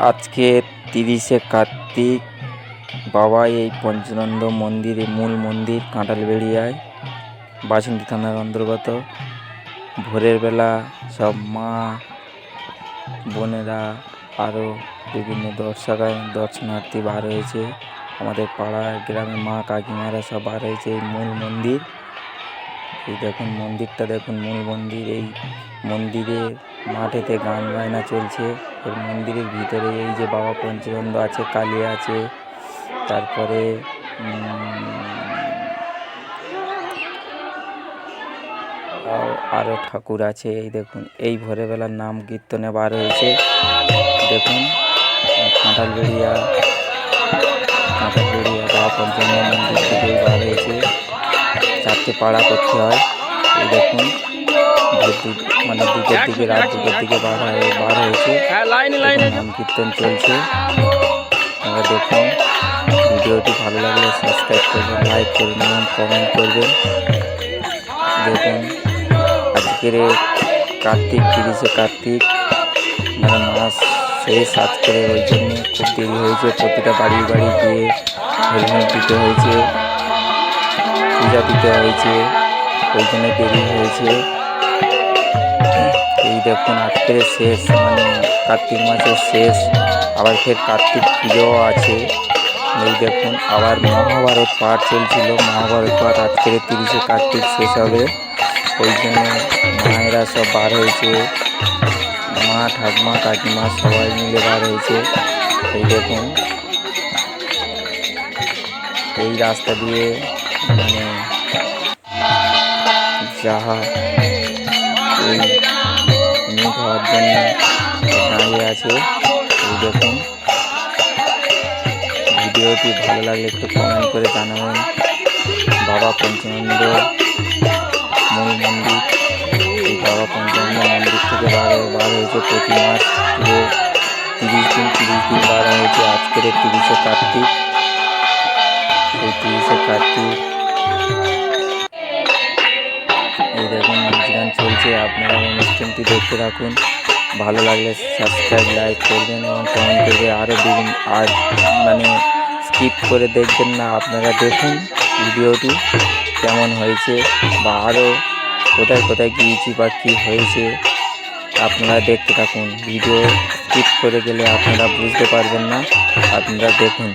আজকে তিরিশে কার্তিক বাবা এই পঞ্চানন্দ মন্দিরে মূল মন্দির কাঁঠালবেড়িয়ায় বাসন্তী থানার অন্তর্গত। ভোরের বেলা সব মা বোনেরা আরও বিভিন্ন দর্শকায় দর্শনার্থী বার হয়েছে। আমাদের পাড়ার গ্রামে মা কাকিমারা সব বার হয়েছে এই মূল মন্দির। এই দেখুন মন্দিরটা দেখুন মূল মন্দির। এই মন্দিরে মাঠেতে গান বায়না চলছে। এর মন্দিরের ভিতরে এই যে বাবা পঞ্চনন্দ আছে, কালী আছে, তারপরে আরও ঠাকুর আছে, এই দেখুন, এই ভোরবেলার নাম কীর্তনে বার হয়েছে, দেখুন, কাঁঠালবেড়িয়া কাঁঠালবেড়িয়া বাবা পঞ্চনন্দ মন্দির থেকে বার হয়েছে, চারটে পাড়া করতে হয়, এই দেখুন মানে দুটোর দিকে রাত দুটোর দিকে বার হয়ে বার হয়েছে। দেখুন নাম কীর্তন চলছে। আপনারা দেখুন ভিডিওটি ভালো লাগলে সাবস্ক্রাইব করবেন লাইক করবেন এবং কমেন্ট করবেন। দেখুন আজকের কার্তিক তিরিশে কার্তিক মানে মাস শেষ আজকের ওই জন্য খুব দেরি হয়েছে। প্রতিটা বাড়ি বাড়ি গিয়ে হেলমেট দিতে হয়েছে পূজা দিতে হয়েছে ওই জন্য দেরি হয়েছে। দেখুন আজকের শেষ মানে কার্তিক মাসের শেষ, আবার ফের কার্তিক পুজোও আছে। এই দেখুন, আবার মহাভারত পাঠ চলছিল। মহাভারত পাঠ আজকের তিরিশে কার্তিক শেষ হবে। ওই জন্য মায়েরা সব বার হয়েছে। মা, ঠাকুমা, কাকিমা সবাই মিলে বার হয়েছে। এই দেখুন, এই রাস্তা দিয়ে মানে যাহা আছে, এই দেখুন। ভিডিওটি ভালো লাগলে একটু কমেন্ট করে জানাবেন। বাবা পঞ্চানন্দ মূল মন্দির। এই বাবা পঞ্চানন্দ মন্দির থেকে বার বার হয়েছে প্রতি মাস পুরো তিরিশ দিন তিরিশ দিন বার হয়েছে। আজকের তিরিশে কার্তিক। এই তিরিশে কার্তিক। এই নাচ চলছে। আপনারা অনুষ্ঠানটি দেখতে রাখুন ভালো লাগলে সাবস্ক্রাইব লাইক করবেন এবং কমেন্ট করবে আরও বিভিন্ন আর মানে স্কিপ করে দেখবেন না আপনারা দেখুন ভিডিওটি কেমন হয়েছে বা আরও কোথায় কোথায় গিয়েছি বা কী হয়েছে আপনারা দেখতে থাকুন। ভিডিও স্কিপ করে গেলে আপনারা বুঝতে পারবেন না। আপনারা দেখুন।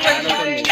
পুরোনো আছে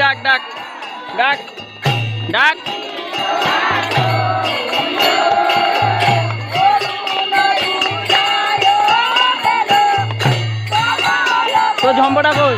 ডাক ডাক ডাক ডাক তো ঝম্পটা কই?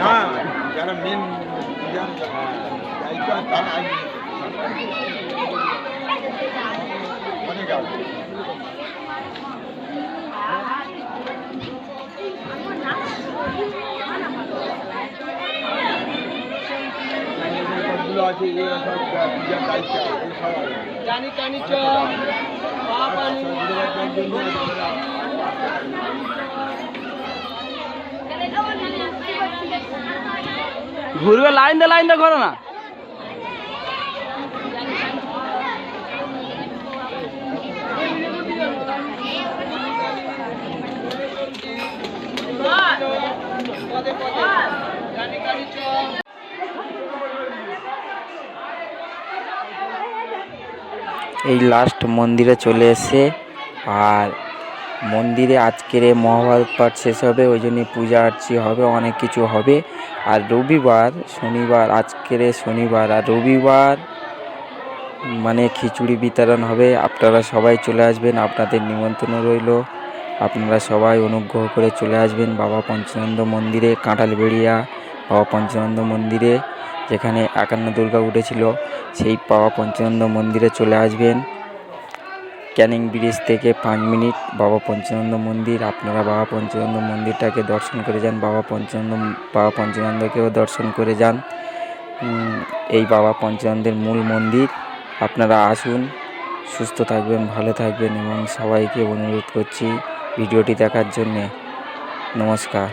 না যারা মেন দায়িত্ব তারা অনেক আছে জানি কানি ঘুরবে লাইন দে লাইন দে করো না। এই লাস্ট মন্দিরে চলে এসে আর মন্দিরে আজকের এই মহাভারত পাঠ শেষ হবে, ওই জন্য পূজা আরচি হবে, অনেক কিছু হবে। আর রবিবার, শনিবার, আজকের শনিবার, আর রবিবার মানে খিচুড়ি বিতরণ হবে। আপনারা সবাই চলে আসবেন, আপনাদের নিমন্ত্রণ রইল। আপনারা সবাই অনুগ্রহ করে চলে আসবেন বাবা পঞ্চানন্দ মন্দিরে, কাঁঠালবেড়িয়া বাবা পঞ্চানন্দ মন্দিরে। যেখানে একান্ন দুর্গা উঠেছিল, সেই বাবা পঞ্চানন্দ মন্দিরে চলে আসবেন। ক্যানিং ব্রিজ থেকে পাঁচ মিনিট। বাবা পঞ্চানন্দ মন্দির, আপনারা বাবা পঞ্চানন্দ মন্দিরটাকে দর্শন করে যান। বাবা পঞ্চানন্দ, বাবা পঞ্চানন্দকেও দর্শন করে যান। এই বাবা পঞ্চানন্দের মূল মন্দির। আপনারা আসুন, সুস্থ থাকবেন, ভালো থাকবেন এবং সবাইকে অনুরোধ করছি ভিডিওটি দেখার জন্যে। নমস্কার।